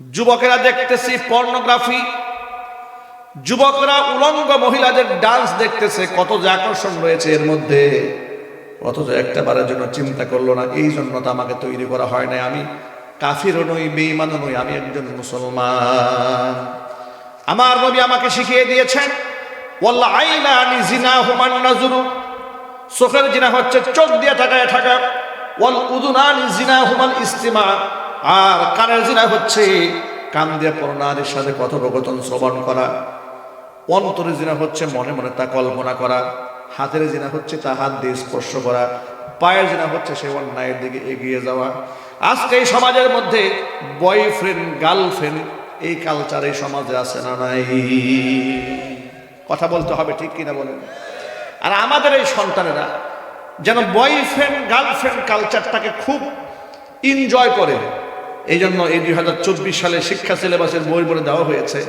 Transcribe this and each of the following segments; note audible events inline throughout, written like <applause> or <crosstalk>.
যুবকেরা দেখতেছি পর্নোগ্রাফি যুবকরা উলঙ্গ মহিলাদের ডান্স দেখতেছে, কত যে আকর্ষণ রয়েছে এর মধ্যে। অথচ একটা বারের জন্য চিন্তা করল না, এই জন্য তো আমাকে তৈরি করা হয় না আমি কাফিরও নই বেইমানও নই, আমি একজন মুসলমান। আমার নবী আমাকে শিখিয়ে দিয়েছেন জিনা হুমান নাজুরু চোখের জিনা হচ্ছে, চোখ দিয়ে থাকায় থাকা। ওয়াল উদুনানি জিনা হুমাল ইস্তিমা আর কানের জিনা হচ্ছে কান দিয়ে পরনারীর সাথে কথোপকথন, শ্রবণ করা। অন্তরে জিনা হচ্ছে মনে মনে তা কল্পনা করা। হাতের জিনা হচ্ছে তা হাত দিয়ে স্পর্শ করা। পায়ের জিনা হচ্ছে সে অন্যায়ের দিকে এগিয়ে যাওয়া। আজকে এই সমাজের মধ্যে বয়ফ্রেন্ড, গার্লফ্রেন্ড, এই কালচার এই সমাজে আছে না নাই? কথা বলতে হবে ঠিক কিনা বলেন? আর আমাদের এই সন্তানেরা যেন বয়ফ্রেন্ড, গার্লফ্রেন্ড কালচারটাকে খুব এনজয় করে। এই জন্য এই দুই হাজার চব্বিশ সালে শিক্ষা সিলেবাসের বই বলে দেওয়া হয়েছে,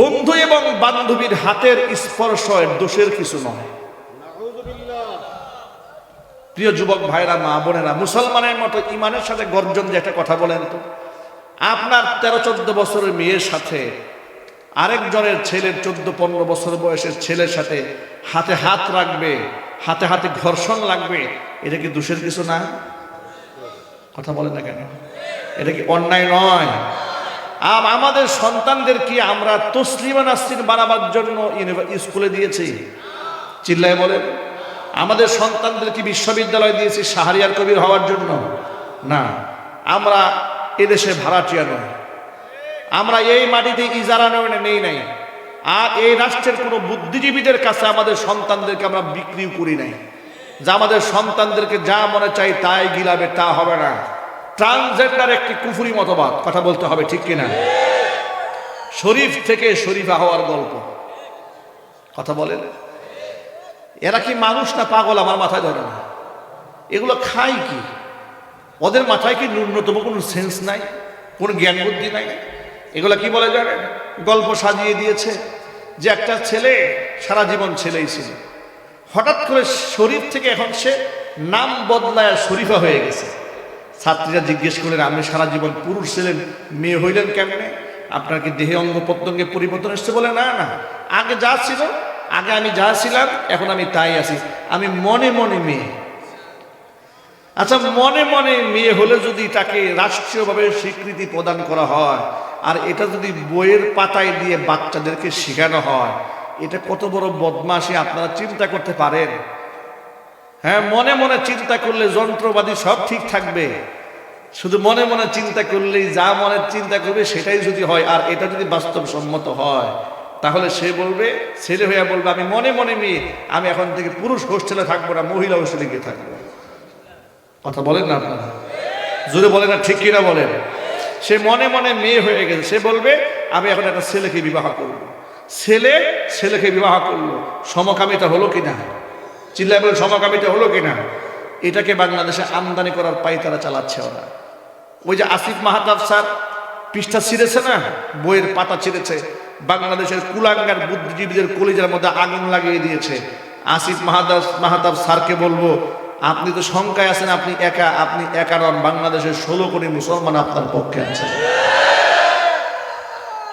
বন্ধু এবং বান্ধবীর হাতের স্পর্শ দোষের কিছু নয়। প্রিয় যুবক ভাইরা, মা বোনেরা, মুসলমানের মতো ইমানের সাথে গর্জন যে একটা কথা বলেন তো। আপনার তেরো চোদ্দ বছরের মেয়ের সাথে, আরেকজনের ছেলের চোদ্দ পনেরো বছর বয়সের ছেলের সাথে হাতে হাত রাখবে, হাতে হাতে ঘর্ষণ লাগবে, এটা কি দোষের কিছু না? কথা বলেন না কেন? এটা কি অন্যায় নয়? আর আমাদের সন্তানদের কি আমরা তসলিমা নাসরিন বানাবার জন্য স্কুলে দিয়েছি? চিল্লায় বলেন। আমাদের সন্তানদের কি বিশ্ববিদ্যালয় দিয়েছি শাহরিয়ার কবির হওয়ার জন্য? না। আমরা এদেশে ভাড়াটিয়া নয় আমরা এই মাটিতে ইজারা নয় নেই নাই। আর এই রাষ্ট্রের কোনো বুদ্ধিজীবীদের কাছে আমাদের সন্তানদেরকে আমরা বিক্রিও করি নাই। যা আমাদের সন্তানদেরকে যা মনে চাই তাই গিলাবে, তা হবে না। ট্রান্সজেন্ডার একটি কুফুরি মতবাদ, কথা বলতে হবে, ঠিক কিনা? শরীফ থেকে শরীফা হওয়ার গল্প। কথা বলেন? এরা কি মানুষ না পাগল? আমার মাথায় ধরে না। এগুলো খায় কি? ওদের মাথায় কি ন্যূনতম কোনো সেন্স নাই? কোনো জ্ঞান বুদ্ধি নাই? এগুলো কি বলে জানেন? গল্প সাজিয়ে দিয়েছে যে একটা ছেলে, সারা জীবন ছেলেই ছিল। হঠাৎ করে শরীফ থেকে এখন সে নাম বদলায় শরীফা হয়ে গেছে। ছাত্রীরা জিজ্ঞেস করলেন, আপনি সারা জীবন পুরুষ ছিলেন, মেয়ে হইলেন কেমনে? আপনার কি দেহে অঙ্গ প্রত্যঙ্গে পরিবর্তন এসছে বলে? না না, আগে যা ছিল, আগে আমি যা ছিলাম, এখন আমি তাই আছি। আমি মনে মনে মেয়ে। আচ্ছা মনে মনে মেয়ে হলে যদি তাকে রাষ্ট্রীয়ভাবে স্বীকৃতি প্রদান করা হয়, আর এটা যদি বইয়ের পাতায় দিয়ে বাচ্চাদেরকে শেখানো হয়, এটা কত বড় বদমাশি আপনারা চিন্তা করতে পারেন। হ্যাঁ মনে মনে চিন্তা করলে যন্ত্রবাদী সব ঠিক থাকবে। শুধু মনে মনে চিন্তা করলেই যা মনে চিন্তা করবে সেটাই যদি হয়, আর এটা যদি বাস্তবসম্মত হয়, তাহলে সে বলবে, ছেলে হইয়া বলবে, আমি মনে মনে মেয়ে, আমি এখন থেকে পুরুষ হোস্টেলে থাকব না, মহিলা হোস্টেলে গিয়ে থাকব। কথা বলেন না আপনারা? জোরে বলেন না, ঠিক কিনা বলেন? সে মনে মনে মেয়ে হয়ে গেছে, সে বলবে, আমি এখন একটা ছেলেকে বিবাহ করব। ছেলে, ছেলেকে বিবাহ করল। সমকামিতা হলো কিনা? চিল্লায় বলে সমকামিতা হলো কিনা এটাকে বাংলাদেশে আমদানি করার পাই তারা চালাচ্ছে ওরা। ওই যে আসিফ মাহাতাব স্যার, পৃষ্ঠা ছিঁড়েছে না? বইয়ের পাতা ছিঁড়েছে। বাংলাদেশের কুলাঙ্গার বুদ্ধিজীবীদের কলিজার মধ্যে আগুন লাগিয়ে দিয়েছে। আসিফ মাহাতাব মাহাতাব স্যারকে বলব, আপনি তো শঙ্কায় আছেন, আপনি একা আপনি একা নন। বাংলাদেশের ষোলো কোটি মুসলমান আপনার পক্ষে আছে।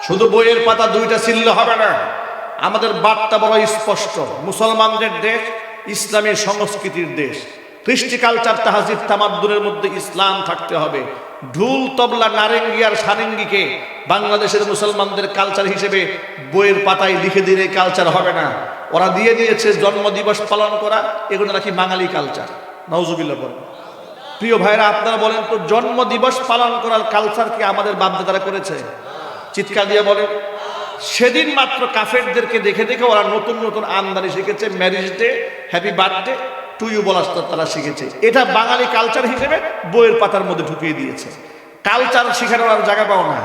শুধু বইয়ের পাতা দুইটা ছিললে হবে না। আমাদের বার্তা বড় স্পষ্ট। মুসলমানদের দেশ ইসলামী সংস্কৃতির দেশ। কৃষ্টি কালচার তাহাজিব তামাদ্দুরের মধ্যে ইসলাম থাকতে হবে। ঢুল, তবলা, নারেঙ্গি আর সারেঙ্গিকে বাংলাদেশের মুসলমানদের কালচার হিসেবে বইয়ের পাতায় লিখে দিলে কালচার হবে না। ওরা দিয়ে দিয়েছে জন্মদিবস পালন করা, এগুলো নাকি বাঙালি কালচার। নওজুবিল্লা বলেন। প্রিয় ভাইরা, আপনারা বলেন তো জন্ম দিবস পালন করার কালচার কি আমাদের বাপদাদারা করেছে? চিৎকার দিয়ে বলেন। সেদিন মাত্র কাফেরদেরকে দেখে দেখে ওরা নতুন নতুন আমদানি শিখেছে marriage day happy birthday to you তারা শিখেছে। এটা বাঙালি কালচার হিসেবে বইয়ের পাতার মধ্যে ঢুকিয়ে দিয়েছে। কালচার শিখানোর আর জায়গা পাও না।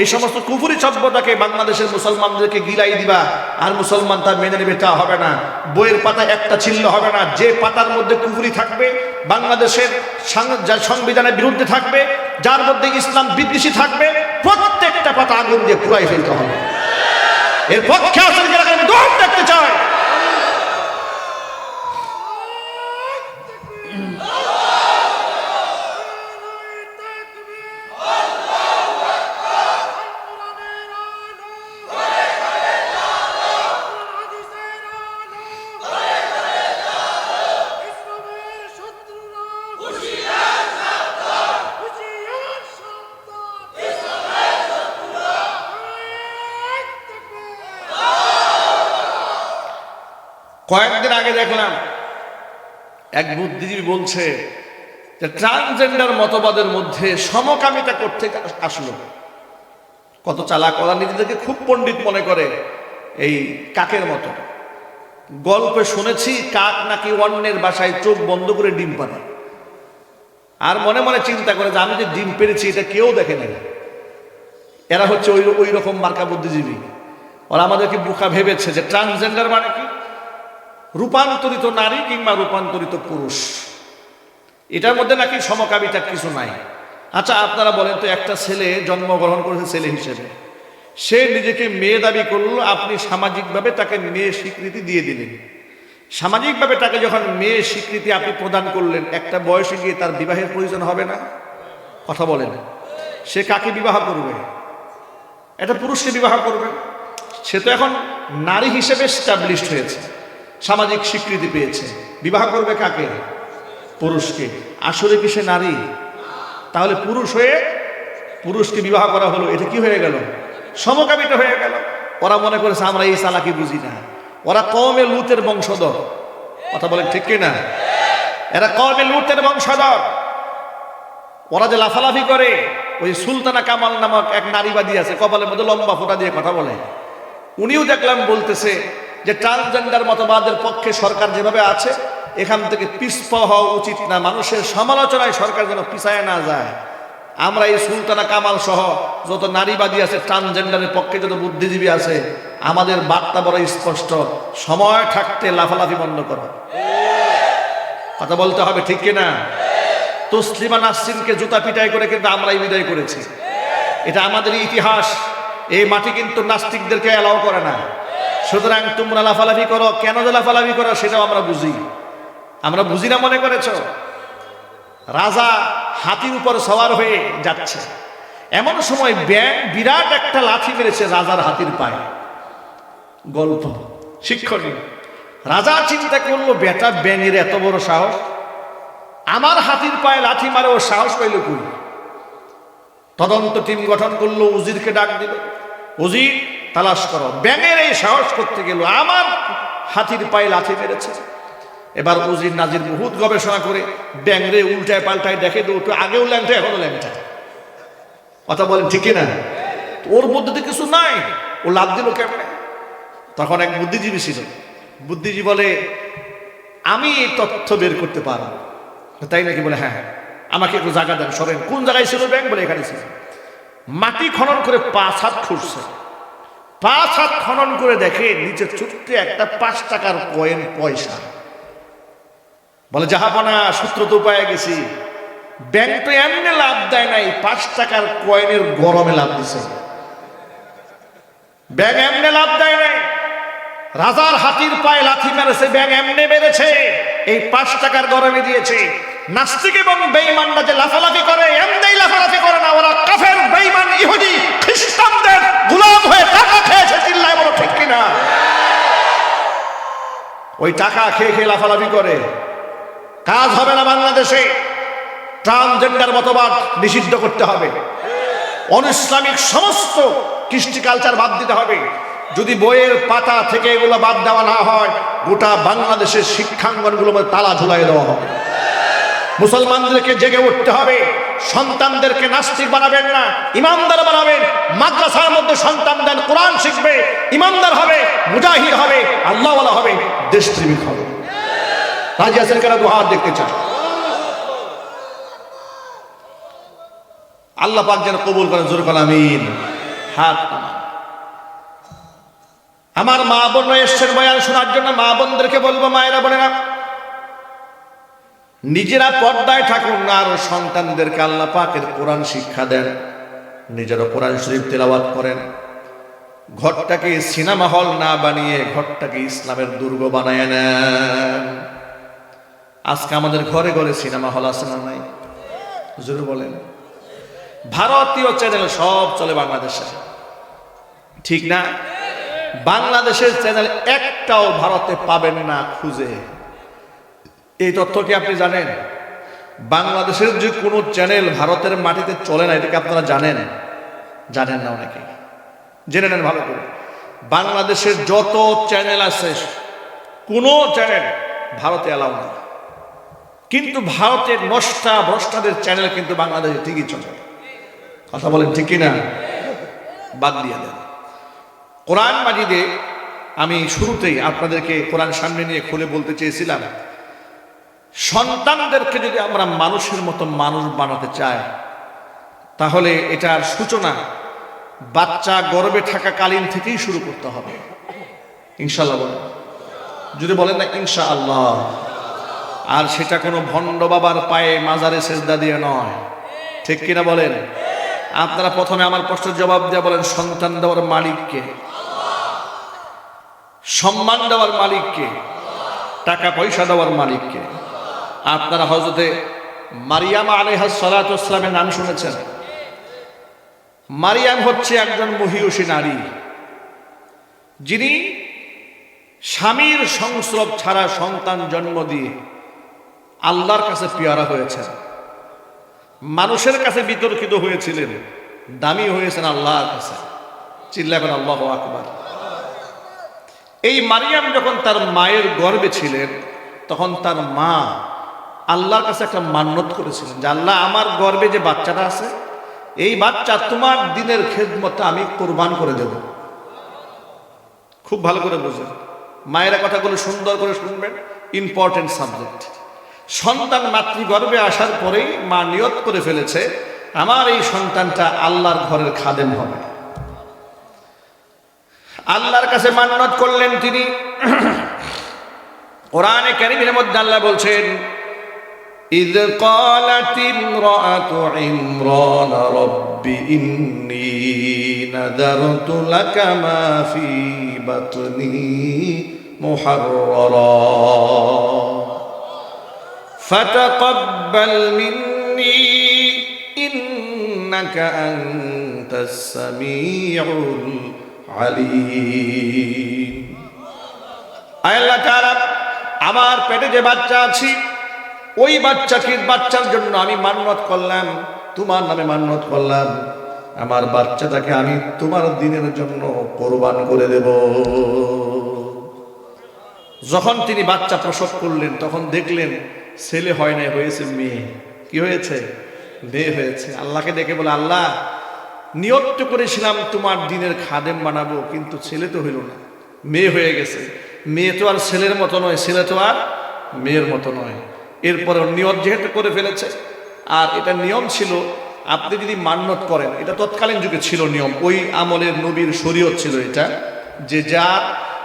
এই সমস্ত কুফুরি সভ্যতাকে বাংলাদেশের মুসলমানদেরকে গিলাই দিবা, আর মুসলমান তা মেনে নেবে তা হবে না। বইয়ের পাতা একটা ছিল্ল হবে না। যে পাতার মধ্যে কুফুরি থাকবে, বাংলাদেশের সংবিধানের বিরুদ্ধে থাকবে, যার মধ্যে ইসলাম বিদ্বেষী থাকবে, প্রত্যেকটা পাতা আগুন দিয়ে পুরাই ফেলতে হবে। এর পক্ষে আসলে যারা আমি দেখতে চাই কয়েকদিন আগে দেখলাম এক বুদ্ধিজীবী বলছে যে ট্রান্সজেন্ডার মতবাদের মধ্যে সমকামিতা করতে আসলো। কত চালাক ওরা নিজেদেরকে খুব পণ্ডিত মনে করে এই কাকের মতো। গল্পে শুনেছি কাক নাকি অন্যের বাসায় চোখ বন্ধ করে ডিম পারে আর মনে মনে চিন্তা করে যে আমি যে ডিম পেরেছি এটা কেউ দেখে নাই। এরা হচ্ছে ওই ওই রকম মার্কা বুদ্ধিজীবী। ওরা আমাদেরকে বুকা ভেবেছে যে ট্রান্সজেন্ডার মানে কি? রূপান্তরিত নারী কিংবা রূপান্তরিত পুরুষ। এটার মধ্যে নাকি সমকামিতা কিছু নাই। আচ্ছা আপনারা বলেন তো, একটা ছেলে জন্মগ্রহণ করেছে ছেলে হিসেবে। সে নিজেকে মেয়ে দাবি করল, আপনি সামাজিকভাবে তাকে মেয়ে স্বীকৃতি দিয়ে দিলেন। সামাজিকভাবে তাকে যখন মেয়ে স্বীকৃতি আপনি প্রদান করলেন, একটা বয়সে গিয়ে তার বিবাহের প্রয়োজন হবে না? কথা বলেন। সে কাকে বিবাহ করবে? এটা পুরুষকে বিবাহ করবে? সে তো এখন নারী হিসেবে স্টাবলিশড হয়েছে। সামাজিক স্বীকৃতি পেয়েছে। বিবাহ করবে কাকে? পুরুষকে। আসলে কি সে নারী? তাহলে পুরুষ হয়ে পুরুষকে বিবাহ করা হলো। এটা কি হয়ে গেল? সমকামিত হয়ে গেল। ওরা মনে করেছে, আমরা এই চালাকি বুঝি না। ওরা কমে লুতের বংশধর। কথা বলেন ঠিক কি না এরা কমে লুতের বংশধর। ওরা যে লাফালাফি করে, ওই সুলতানা কামাল নামক এক নারীবাদী আছে, কপালের মধ্যে লম্বা ফোঁটা দিয়ে কথা বলে। উনিও দেখলাম বলতেছে যে ট্রান্সজেন্ডার মতবাদের পক্ষে সরকার যেভাবে আছে, এখান থেকে পিছপা হওয়া উচিত না। মানুষের সমালোচনায় সরকার যেন পিছায় না যায়। আমরা এই সুলতানা কামাল সহ যত নারীবাদী আছে ট্রান্সজেন্ডারের পক্ষে যত বুদ্ধিজীবী আছে, আমাদের বার্তা বড় স্পষ্ট। সময় থাকতে লাফালাফি বন্ধ করো। কথা বলতে হবে, ঠিক কিনা তসলিমা নাসরিনকে জুতা পিটাই করে কিন্তু আমরাই বিদায় করেছি। এটা আমাদের ইতিহাস। এই মাটি কিন্তু নাস্তিকদেরকে অ্যালাউ করে না। সুতরাং তোমরা লাফালাফি করো। কেন যে লাফালাফি করো সেটাও আমরা বুঝি। আমরা বুঝি না মনে করেছ? রাজা হাতির উপর সওয়ার হয়ে যাচ্ছে। এমন সময় ব্যাং বিরাট একটা লাঠি মেরেছে রাজার হাতির পায়ে। গল্প। শিক্ষণীয়। রাজা চিন্তা করল, বেটা ব্যাঙের এত বড় সাহস? আমার হাতির পায়ে লাঠি মারে ও সাহস পাইল কই? তদন্ত টিম গঠন করল, উজিরকে ডাক দিল। উজির তালাশ করো। ব্যাঙের এই সাহস করতে গেল। আমার হাতির পায়ে লাঠি মেরেছে। এবার উজির নাজির বহুত গবেষণা করে ব্যাংরে উল্টায় পাল্টায় দেখে তো আগেও ল্যাংটা, এখনও ল্যাংটা। কথা বলেন ঠিকই না ওর মধ্যে তো কিছু নাই। ও লাভ দিল কেমনে তখন এক বুদ্ধিজীবী ছিল। বুদ্ধিজীবী বলে, আমি এই তথ্য বের করতে পারব তাই নাকি বলে হ্যাঁ হ্যাঁ। আমাকে একটু জায়গা দেন, সরেন। কোন জায়গায় ছিল ব্যাংক বলে, এখানে ছিল। মাটি খনন করে পাঁচ হাত খুঁড়ছে। পাঁচ হাত খনন করে দেখে নিচে ছোট্ট একটা পাঁচ টাকার কয়েন পয়সা। বলে জাহাপানা সূত্র তো পায়ে গেছি। ব্যাংক তো এমনি লাভ দেয় নাই, পাঁচ টাকার কয়েনের গরমে লাভ দিছে। ব্যাংক এমনি লাভ দেয় নাই। রাজার হাতির পায়ে লাথি মেরেছে ব্যাং এমনি বেড়েছে এই পাঁচ টাকার গরমে দিয়েছে। নাস্তিক এবং বেইমানরা যে লাফালাফি করে এমনি লাফালাফি করে না, ওরা কাফের বেইমান ইহুদি, খ্রিস্টানদের গোলাম হয়ে টাকা খেয়েছে, চিল্লায় বলো ঠিক কিনা? ওই টাকা খেয়ে খেয়ে লাফালাফি করে। কাজ হবে না বাংলাদেশে। ট্রান্সজেন্ডার মতবাদ নিষিদ্ধ করতে হবে। অনইসলামিক সমস্ত কৃষ্টি কালচার বাদ দিতে হবে। যদি বইয়ের পাতা থেকে এগুলো বাদ দেওয়া না হয়, গোটা বাংলাদেশের শিক্ষাঙ্গনগুলো তালা ঝুলাই দেওয়া হবে। মুসলমানদেরকে জেগে উঠতে হবে। সন্তানদেরকে নাস্তিক বানাবেন না। ইমানদার বানাবেন। মাদ্রাসার মধ্যে সন্তান দেন, কোরআন শিখবে। ইমানদার হবে, মুজাহিদ হবে, আল্লাহওয়ালা হবে, দেশপ্রেমিক হবে। রাজি আছেন কেন? দু হাত দেখতে চান। আল্লাহ পাক যেন কবুল করেন, জোর হাত আমার মা বোনরা এসছেন বয়ান শোনার জন্য। মা বোনদেরকে বলব, মায়েরা বোনেরা নিজেরা পর্দায় থাকুন না, আর সন্তানদেরকে আল্লাহ পাকের কোরআন শিক্ষা দেন। নিজেরা কোরআন শরীফ তেলাওয়াত করেন। ঘরটাকে সিনেমা হল না বানিয়ে ঘরটাকে ইসলামের দুর্গ বানায় নেন। আজকে আমাদের ঘরে ঘরে সিনেমা হল আছে না নাই? হুজুর বলেন। ভারতীয় চ্যানেল সব চলে বাংলাদেশে। ঠিক না? বাংলাদেশের চ্যানেল একটাও ভারতে পাবেন না খুঁজে। এই তথ্য কি আপনি জানেন? বাংলাদেশের যে কোনো চ্যানেল ভারতের মাটিতে চলে না, এটাকে আপনারা জানেন? জানেন না অনেকে। জেনে নেন ভালো করে। বাংলাদেশের যত চ্যানেল আছে, কোনো চ্যানেল ভারতে অ্যালাউ না। কিন্তু ভারতের নষ্টা ভ্রষ্টাদের চ্যানেল কিন্তু বাংলাদেশে ঠিকই চলে। কথা বলেন ঠিক কিনা? বাদ দিয়ে দেন। কোরআন মাজিদে আমি শুরুতেই আপনাদেরকে কোরআন সামনে নিয়ে খুলে বলতে চেয়েছিলাম সন্তানদেরকে যদি আমরা মানুষের মতো মানুষ বানাতে চাই, তাহলে এটার সূচনা বাচ্চা গর্বে থাকাকালীন থেকেই শুরু করতে হবে। ইনশাল্লাহ বলেন। যদি বলেন না ইনশা আল্লাহ আর সেটা কোনো ভণ্ড বাবার পায়ে মাজারে সেজদা দিয়ে নয়। ঠিক কিনা বলেন? আপনারা প্রথমে আমার প্রশ্নের জবাব দিয়ে বলেন, সন্তান দেওয়ার মালিককে সম্মান দেওয়ার মালিককে টাকা পয়সা দেওয়ার মালিককে আপনারা হজরতে মারিয়াম আলেহাস সালাতামের নাম শুনেছেন? মারিয়াম হচ্ছে একজন মহিষী নারী। যিনি স্বামীর সংস্রব ছাড়া সন্তান জন্ম দিয়ে আল্লাহর কাছে পিয়ারা হয়েছেন। মানুষের কাছে বিতর্কিত হয়েছিলেন, দামি হয়েছেন আল্লাহর কাছে। চিল্লাবেন আল্লাহ আকবার। এই মারিয়াম যখন তার মায়ের গর্বে ছিলেন, তখন তার মা আল্লাহর কাছে একটা মান্যত করেছিলেন যে, আল্লাহ, আমার গর্বে যে বাচ্চাটা আছে, এই বাচ্চা তোমার দিনের খেদমতে আমি কোরবান করে দেব। খুব ভালো করে বুঝেন মায়েরা কথাগুলো সুন্দর করে শুনবেন ইম্পর্টেন্ট সাবজেক্ট সন্তান মাতৃগর্ভে আসার পরেই মা নিয়ত করে ফেলেছে, আমার এই সন্তানটা আল্লাহর ঘরের খাদেম হবে। আল্লাহর কাছে মান্নত করলেন তিনি। <clears throat> কোরআনে কারিমের মধ্যে আল্লাহ বলছেন إذ قالت امرأة عمران رب إني نذرت لك ما في بطني محررا فتقبل مني إنك أنت السميع العليم আল্লাহ তাআলা আমার পেটে যে বাচ্চা আছে ওই বাচ্চাকে বাচ্চার জন্য আমি মান্নত করলাম, তোমার নামে মান্নত করলাম। আমার বাচ্চাটাকে আমি তোমার দিনের জন্য কোরবান করে দেব। যখন তিনি বাচ্চা প্রসব করলেন, তখন দেখলেন ছেলে হয় নাই, হয়েছে মেয়ে। কি হয়েছে? মেয়ে হয়েছে। আল্লাহকে দেখে বলে, আল্লাহ, নিয়ত করেছিলাম তোমার দিনের খাদেম বানাবো, কিন্তু ছেলে তো হইল না। মেয়ে হয়ে গেছে। মেয়ে তো আর ছেলের মতো নয়, ছেলে তো আর মেয়ের মতো নয়। এরপরে নিয়ত যেহেতু করে ফেলেছে, আর এটা নিয়ম ছিল, আপনি যদি মান্যত করেন, এটা তৎকালীন যুগে ছিল নিয়ম, ওই আমলের নবীর শরীয়ত ছিল এটা, যে যার,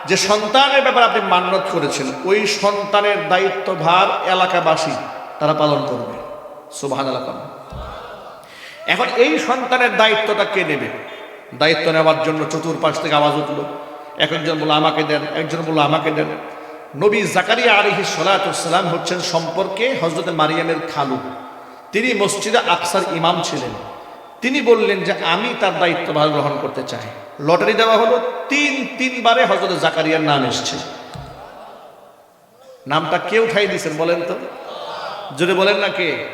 যে সন্তানের ব্যাপারে আপনি মান্যত করেছেন, ওই সন্তানের দায়িত্বভার এলাকাবাসী, তারা পালন করবে। সুবাহান এলাকা এখন এই সন্তানের দায়িত্বটা কে নেবে? দায়িত্ব নেওয়ার জন্য চতুর্পাশ থেকে আওয়াজ উঠল। এক একজন বলল, আমাকে দেন। একজন বলল, আমাকে দেন। নবী জাকারিয়া আলিহি সালাতাম হচ্ছেন সম্পর্কে হজরত মারিয়ামের খালু। তিনি মসজিদে আকসার ইমাম ছিলেন। তিনি বললেন যে, আমি তার দায়িত্বভার গ্রহণ করতে চাই। লটারি দেওয়া হলো, তিন তিনবারে হজরত জাকারিয়ার নাম এসছে। নামটা কে উঠাই দিয়েছেন বলেন তো? যদি বলেন না কে?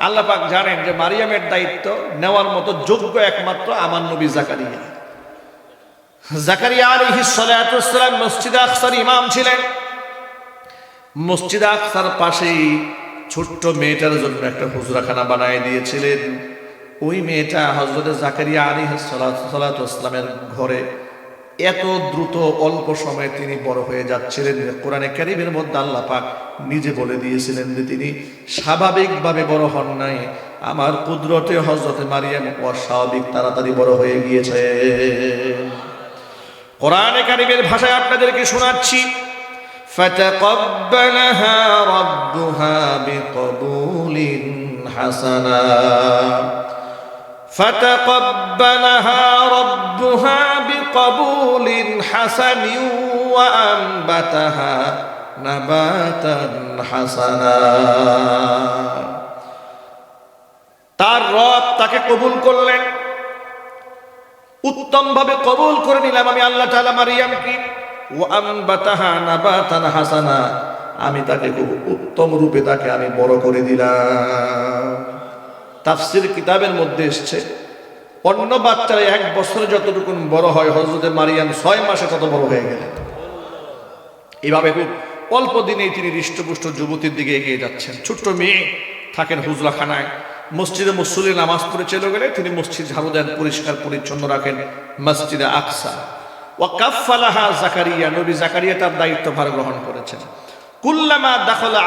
আল্লাহ পাক জানেন যে, মারিয়ামের দায়িত্ব নেওয়ার মতো যোগ্য একমাত্র আমার নবী জাকারিয়া। জাকারিয়া আলী সালাম মসজিদ আকসার ইমাম ছিলেন। মসজিদ আকসার পাশেই ছোট্ট মেয়েটার জন্য একটা হুজরাখানা বানায় দিয়েছিলেন। ওই মেয়েটা হজরত জাকারিয়া আলী সালাতামের ঘরে এত দ্রুত, অল্প সময়ে তিনি বড় হয়ে যাচ্ছিলেন। কোরআনে ক্যারিমের মধ্যে আল্লাহ পাক নিজে বলে দিয়েছিলেন যে তিনি স্বাভাবিকভাবে বড় হন নাই। আমার কুদরতে হজরতে মারিয়াম অস্বাভাবিক তাড়াতাড়ি বড় হয়ে গিয়েছে। কোরআনে কারিমের ভাষায় আপনাদেরকে শোনাচ্ছি فتقبلها ربها بقبول حسنا فتقبلها ربها بقبول حسن وأنبتها نباتا حسنا তার রব তাকে কবুল করলেন উত্তম ভাবে কবুল করে নিলাম আমি আল্লাহ তাআলা মারিয়ামকে ও হাসানা। আমি তাকে খুব উত্তম রূপে তাকে আমি বড় করে দিলাম। তাফসির কিতাবের মধ্যে এসছে, অন্য বাচ্চারা এক বছরে যতটুকু বড় হয় হজরতে মারিয়াম ছয় মাসে তত বড় হয়ে গেলেন। এভাবে খুব অল্প দিনেই তিনি হৃষ্টপুষ্ট যুবতীর দিকে এগিয়ে যাচ্ছেন। ছোট্ট মেয়ে থাকেন হুজরাখানায়। মসজিদে মুসল্লি নামাজ পড়ে চলে গেলে তিনি মসজিদ ঝাড়ু দেন, পরিষ্কার পরিচ্ছন্ন রাখেন, মসজিদে আকসা। জাকারিয়া, নবী জাকারিয়া তার গ্রহণ করেছেন। দাখলা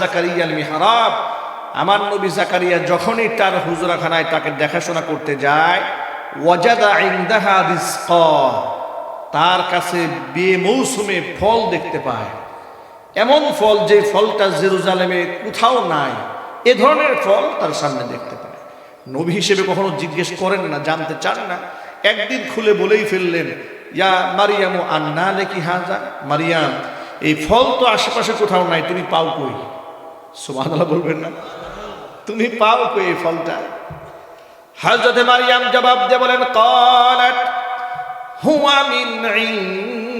জাকারিয়াল আমার নবী জাকারিয়া যখনই তার তাকে দেখাশোনা করতে যায়, ওয়াজাদা তার কাছে বিয়ে মৌসুমে ফল দেখতে পায়। এমন ফল যে ফলটা জেরুজালেমে কোথাও নাই, এ ধরনের ফল তার সামনে দেখতে পায়। নবী হিসেবে কখনো জিজ্ঞেস করেন না, জানতে চান না। একদিন খুলে বলেই ফেললেন ইয়া মারিয়াম আন্না লেখি হাজা? মারিয়াম, এই ফল তো আশেপাশে কোথাও নাই, তুমি পাও কই? সুবহানাল্লাহ বলবেন না। তুমি পাও কই এই ফলটা? হযরতে মারিয়াম জবাব দিয়ে বলেন ক্বালাত হুয়া মিন ইনদিল্লাহ।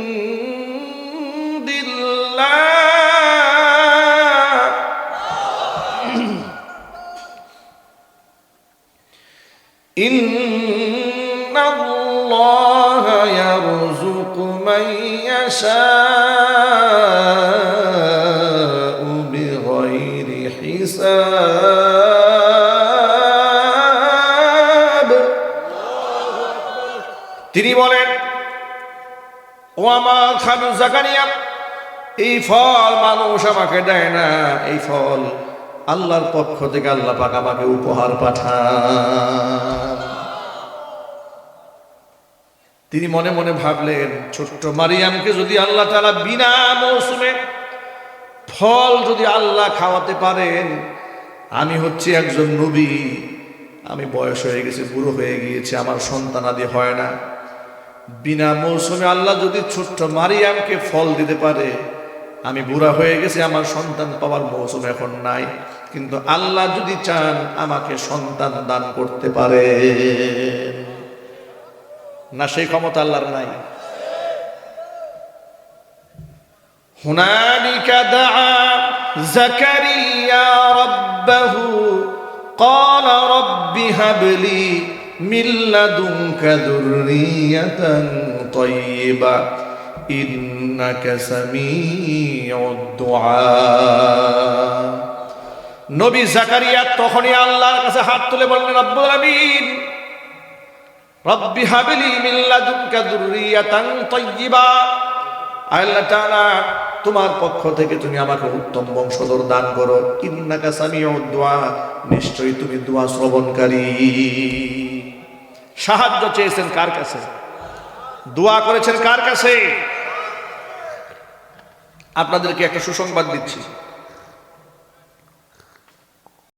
ইন يشاء بغير حساب তিনি বলেন ও আমার খানু জাকারিয়া এই ফল মানুষ আমাকে দেয় না এই ফল আল্লাহর পক্ষ থেকে আল্লাহ পাক আমাকে উপহার পাঠান তিনি মনে মনে ভাবলেন, ছোট্ট মারিয়ামকে যদি আল্লাহ তাআলা বিনা মৌসুমে ফল যদি আল্লাহ খাওয়াতে পারেন, আমি হচ্ছে একজন নবী। আমি বয়স হয়ে গেছে, বুড়ো হয়ে গিয়েছে, আমার সন্তান আদি হয় না। বিনা মৌসুমে আল্লাহ যদি ছোট্ট মারিয়ামকে ফল দিতে পারে, আমি বুড়া হয়ে গেছি, আমার সন্তান পাওয়ার মৌসুম এখন নাই। কিন্তু আল্লাহ যদি চান, আমাকে সন্তান দান করতে পারে। না সেই ক্ষমতা আল্লাহর নাই هنالك دعا زكريا ربه قال رب هب لي من لدنك ذرية طيبة إنك سميع الدعاء নবী জাকারিয়া তখনই আল্লাহর কাছে হাত তুলে বললেন রব্বুল আলামিন রব্বি হাবিলি মিন লাদুনকা যুররিয়াতান তাইয়্যিবা আল্লাহ তাআলা তোমার পক্ষ থেকে তুমি আমাকে উত্তম বংশধর দান করো। ইন্নাকা সামিউদ দুআ নিশ্চয়ই তুমি দোয়া শ্রবণকারী। সাহায্য চেয়েছেন কার কাছে? দোয়া করেছেন কার কাছে? আপনাদেরকে একটা সুসংবাদ দিচ্ছি।